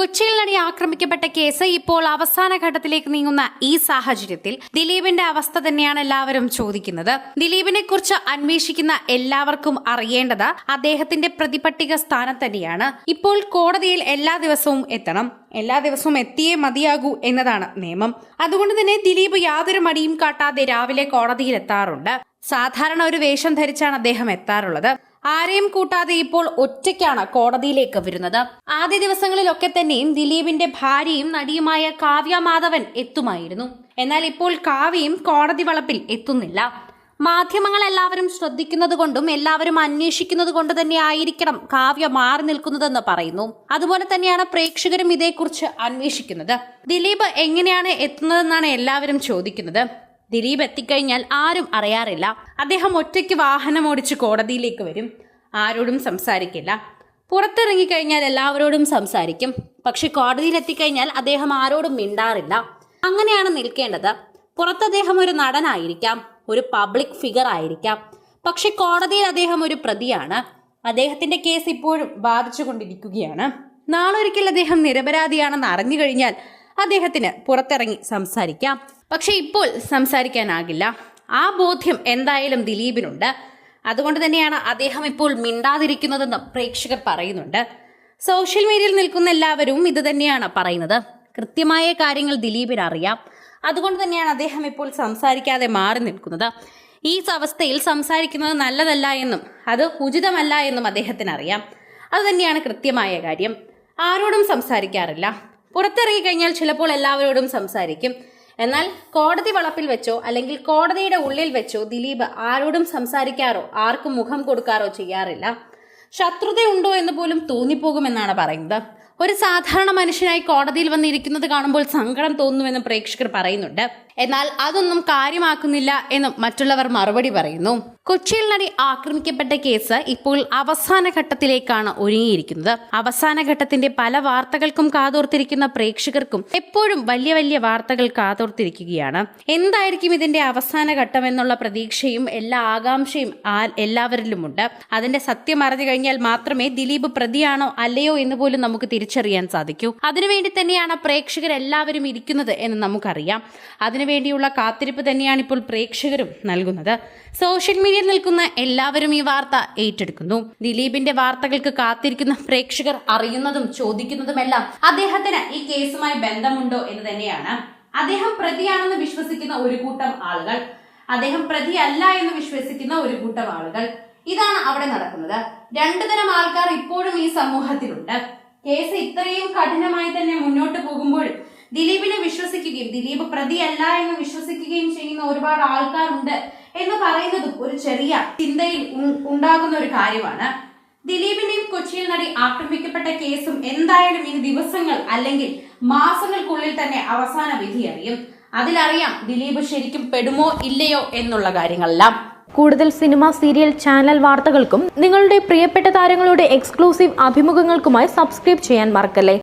കൊച്ചിയിൽ നടി ആക്രമിക്കപ്പെട്ട കേസ് ഇപ്പോൾ അവസാന ഘട്ടത്തിലേക്ക് നീങ്ങുന്ന ഈ സാഹചര്യത്തിൽ ദിലീപിന്റെ അവസ്ഥ തന്നെയാണ് എല്ലാവരും ചോദിക്കുന്നത്. ദിലീപിനെ കുറിച്ച് അന്വേഷിക്കുന്ന എല്ലാവർക്കും അറിയേണ്ടത് അദ്ദേഹത്തിന്റെ പ്രതിപട്ടിക സ്ഥാനം തന്നെയാണ്. ഇപ്പോൾ കോടതിയിൽ എല്ലാ ദിവസവും എത്തണം. എല്ലാ ദിവസവും എത്തിയേ മതിയാകൂ എന്നതാണ് നിയമം. അതുകൊണ്ട് തന്നെ ദിലീപ് യാതൊരു മടിയും കാട്ടാതെ രാവിലെ കോടതിയിൽ എത്താറുണ്ട് സാധാരണ ഒരു വേഷം ധരിച്ചാണ് അദ്ദേഹം എത്താറുള്ളത്. ആരെയും കൂട്ടാതെ ഇപ്പോൾ ഒറ്റയ്ക്കാണ് കോടതിയിലേക്ക് വരുന്നത്. ആദ്യ ദിവസങ്ങളിലൊക്കെ തന്നെയും ദിലീപിന്റെ ഭാര്യയും നടിയുമായ കാവ്യ മാധവൻ എത്തുമായിരുന്നു. എന്നാൽ ഇപ്പോൾ കാവ്യയും കോടതി വളപ്പിൽ എത്തുന്നില്ല. മാധ്യമങ്ങൾ എല്ലാവരും ശ്രദ്ധിക്കുന്നത് കൊണ്ടും എല്ലാവരും അന്വേഷിക്കുന്നത് കൊണ്ട് തന്നെ ആയിരിക്കണം കാവ്യ മാറി നിൽക്കുന്നതെന്ന് പറയുന്നു. അതുപോലെ തന്നെയാണ് പ്രേക്ഷകരും ഇതേക്കുറിച്ച് അന്വേഷിക്കുന്നത്. ദിലീപ് എങ്ങനെയാണ് എത്തുന്നതെന്നാണ് എല്ലാവരും ചോദിക്കുന്നത്. ദിലീപ് എത്തിക്കഴിഞ്ഞാൽ ആരും അറിയാറില്ല. അദ്ദേഹം ഒറ്റയ്ക്ക് വാഹനം ഓടിച്ച് കോടതിയിലേക്ക് വരും. ആരോടും സംസാരിക്കില്ല. പുറത്തിറങ്ങിക്കഴിഞ്ഞാൽ എല്ലാവരോടും സംസാരിക്കും. പക്ഷെ കോടതിയിൽ എത്തിക്കഴിഞ്ഞാൽ അദ്ദേഹം ആരോടും മിണ്ടാറില്ല. അങ്ങനെയാണ് നിൽക്കേണ്ടത്. പുറത്ത് അദ്ദേഹം ഒരു നടനായിരിക്കാം ഒരു പബ്ലിക് ഫിഗർ ആയിരിക്കാം. പക്ഷെ കോടതിയിൽ അദ്ദേഹം ഒരു പ്രതിയാണ്. അദ്ദേഹത്തിന്റെ കേസ് ഇപ്പോഴും ബാധിച്ചുകൊണ്ടിരിക്കുകയാണ്. നാളൊരിക്കൽ അദ്ദേഹം നിരപരാധിയാണെന്ന് അറിഞ്ഞു കഴിഞ്ഞാൽ അദ്ദേഹത്തിന് പുറത്തിറങ്ങി സംസാരിക്കാം. പക്ഷെ ഇപ്പോൾ സംസാരിക്കാനാകില്ല. ആ ബോധ്യം എന്തായാലും ദിലീപിനുണ്ട്. അതുകൊണ്ട് തന്നെയാണ് അദ്ദേഹം ഇപ്പോൾ മിണ്ടാതിരിക്കുന്നതെന്ന് പ്രേക്ഷകർ പറയുന്നുണ്ട്. സോഷ്യൽ മീഡിയയിൽ നിൽക്കുന്ന എല്ലാവരും ഇത് തന്നെയാണ് പറയുന്നത്. കൃത്യമായ കാര്യങ്ങൾ ദിലീപിന് അറിയാം. അതുകൊണ്ട് തന്നെയാണ് അദ്ദേഹം ഇപ്പോൾ സംസാരിക്കാതെ മാറി നിൽക്കുന്നത്. ഈ അവസ്ഥയിൽ സംസാരിക്കുന്നത് നല്ലതല്ല എന്നും അത് ഉചിതമല്ല എന്നും അദ്ദേഹത്തിന് അറിയാം. അത് തന്നെയാണ് കൃത്യമായ കാര്യം. ആരോടും സംസാരിക്കാറില്ല. പുറത്തിറങ്ങി കഴിഞ്ഞാൽ ചിലപ്പോൾ എല്ലാവരോടും സംസാരിക്കും. എന്നാൽ കോടതി വളപ്പിൽ വെച്ചോ അല്ലെങ്കിൽ കോടതിയുടെ ഉള്ളിൽ വെച്ചോ ദിലീപ് ആരോടും സംസാരിക്കാറോ ആർക്കും മുഖം കൊടുക്കാറോ ചെയ്യാറില്ല. ശത്രുതയുണ്ടോ എന്ന് പോലും തോന്നിപ്പോകുമെന്നാണ് പറയുന്നത്. ഒരു സാധാരണ മനുഷ്യനായി കോടതിയിൽ വന്നിരിക്കുന്നത് കാണുമ്പോൾ സങ്കടം തോന്നുമെന്ന് പ്രേക്ഷകർ പറയുന്നുണ്ട്. എന്നാൽ അതൊന്നും കാര്യമാക്കുന്നില്ല എന്നും മറ്റുള്ളവർ മറുപടി പറയുന്നു. കൊച്ചിയിൽ നടി ആക്രമിക്കപ്പെട്ട കേസ് ഇപ്പോൾ അവസാന ഘട്ടത്തിലേക്കാണ് ഒരുങ്ങിയിരിക്കുന്നത്. അവസാന ഘട്ടത്തിന്റെ പല വാർത്തകൾക്കും കാതോർത്തിരിക്കുന്ന പ്രേക്ഷകർക്കും എപ്പോഴും വലിയ വലിയ വാർത്തകൾ കാതോർത്തിരിക്കുകയാണ്. എന്തായിരിക്കും ഇതിന്റെ അവസാന ഘട്ടം എന്നുള്ള പ്രതീക്ഷയും എല്ലാ ആകാംക്ഷയും എല്ലാവരിലുമുണ്ട്. അതിന്റെ സത്യം അറിഞ്ഞു കഴിഞ്ഞാൽ മാത്രമേ ദിലീപ് പ്രതിയാണോ അല്ലയോ എന്ന് പോലും നമുക്ക് തിരിച്ചറിയാൻ സാധിക്കൂ. അതിനുവേണ്ടി തന്നെയാണ് പ്രേക്ഷകർ എല്ലാവരും ഇരിക്കുന്നത് എന്ന് നമുക്കറിയാം. അതിനുവേണ്ടിയുള്ള കാത്തിരിപ്പ് തന്നെയാണ് ഇപ്പോൾ പ്രേക്ഷകരും നൽകുന്നത്. സോഷ്യൽ മീഡിയയിൽ നിൽക്കുന്ന എല്ലാവരും ഈ വാർത്ത ഏറ്റെടുക്കുന്നു. ദിലീപിന്റെ വാർത്തകൾക്ക് കാത്തിരിക്കുന്ന പ്രേക്ഷകർ അറിയുന്നതും ചോദിക്കുന്നതുമെല്ലാം അദ്ദേഹത്തിന് ഈ കേസുമായി ബന്ധമുണ്ടോ എന്ന് തന്നെയാണ്. അദ്ദേഹം പ്രതിയാണെന്ന് വിശ്വസിക്കുന്ന ഒരു കൂട്ടം ആളുകൾ. അദ്ദേഹം പ്രതിയല്ല എന്ന് വിശ്വസിക്കുന്ന ഒരു കൂട്ടം ആളുകൾ. ഇതാണ് അവിടെ നടക്കുന്നത്. രണ്ടു തരം ആൾക്കാർ ഇപ്പോഴും ഈ സമൂഹത്തിലുണ്ട്. കേസ് ഇത്രയും കഠിനമായി തന്നെ മുന്നോട്ട് പോകുമ്പോൾ ദിലീപിനെ വിശ്വസിക്കുകയും ദിലീപ് പ്രതിയല്ല എന്ന് വിശ്വസിക്കുകയും ചെയ്യുന്ന ഒരുപാട് ആൾക്കാരുണ്ട് എന്ന് പറയുന്നതും ഒരു ചെറിയ ചിന്തയിൽ ഉണ്ടാകുന്ന ഒരു കാര്യമാണ്. ദിലീപിനെയും കൊച്ചിയിൽ നടി ആക്രമിക്കപ്പെട്ട കേസും എന്തായാലും ഇനി ദിവസങ്ങൾ അല്ലെങ്കിൽ മാസങ്ങൾക്കുള്ളിൽ തന്നെ അവസാന വിധി അറിയും. അതിലറിയാം ദിലീപ് ശരിക്കും പെടുമോ ഇല്ലയോ എന്നുള്ള കാര്യങ്ങളെല്ലാം. കൂടുതൽ സിനിമ സീരിയൽ ചാനൽ വാർത്തകൾക്കും നിങ്ങളുടെ പ്രിയപ്പെട്ട താരങ്ങളുടെ എക്സ്ക്ലൂസീവ് അഭിമുഖങ്ങൾക്കുമായി സബ്സ്ക്രൈബ് ചെയ്യാൻ മറക്കല്ലേ?